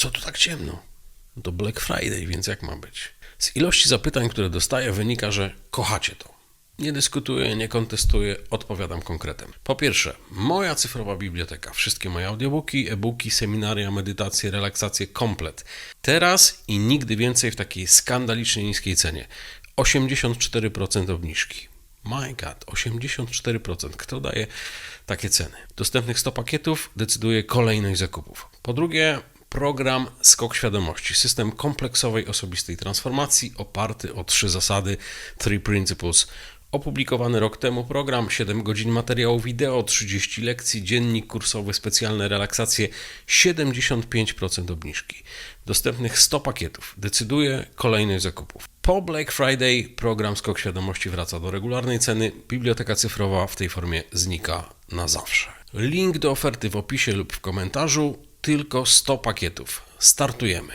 Co tu tak ciemno? To Black Friday, więc jak ma być? Z ilości zapytań, które dostaję, wynika, że kochacie to. Nie dyskutuję, nie kontestuję, odpowiadam konkretem. Po pierwsze, moja cyfrowa biblioteka. Wszystkie moje audiobooki, e-booki, seminaria, medytacje, relaksacje, komplet. Teraz i nigdy więcej w takiej skandalicznie niskiej cenie. 84% obniżki. My God, 84%. Kto daje takie ceny? Dostępnych 100 pakietów decyduje kolejność zakupów. Po drugie, program Skok Świadomości. System kompleksowej osobistej transformacji oparty o trzy zasady, Three Principles. Opublikowany rok temu program, 7 godzin materiału wideo, 30 lekcji, dziennik kursowy, specjalne relaksacje, 75% obniżki. Dostępnych 100 pakietów. Decyduje kolejność zakupów. Po Black Friday program Skok Świadomości wraca do regularnej ceny. Biblioteka cyfrowa w tej formie znika na zawsze. Link do oferty w opisie lub w komentarzu. Tylko 100 pakietów. Startujemy.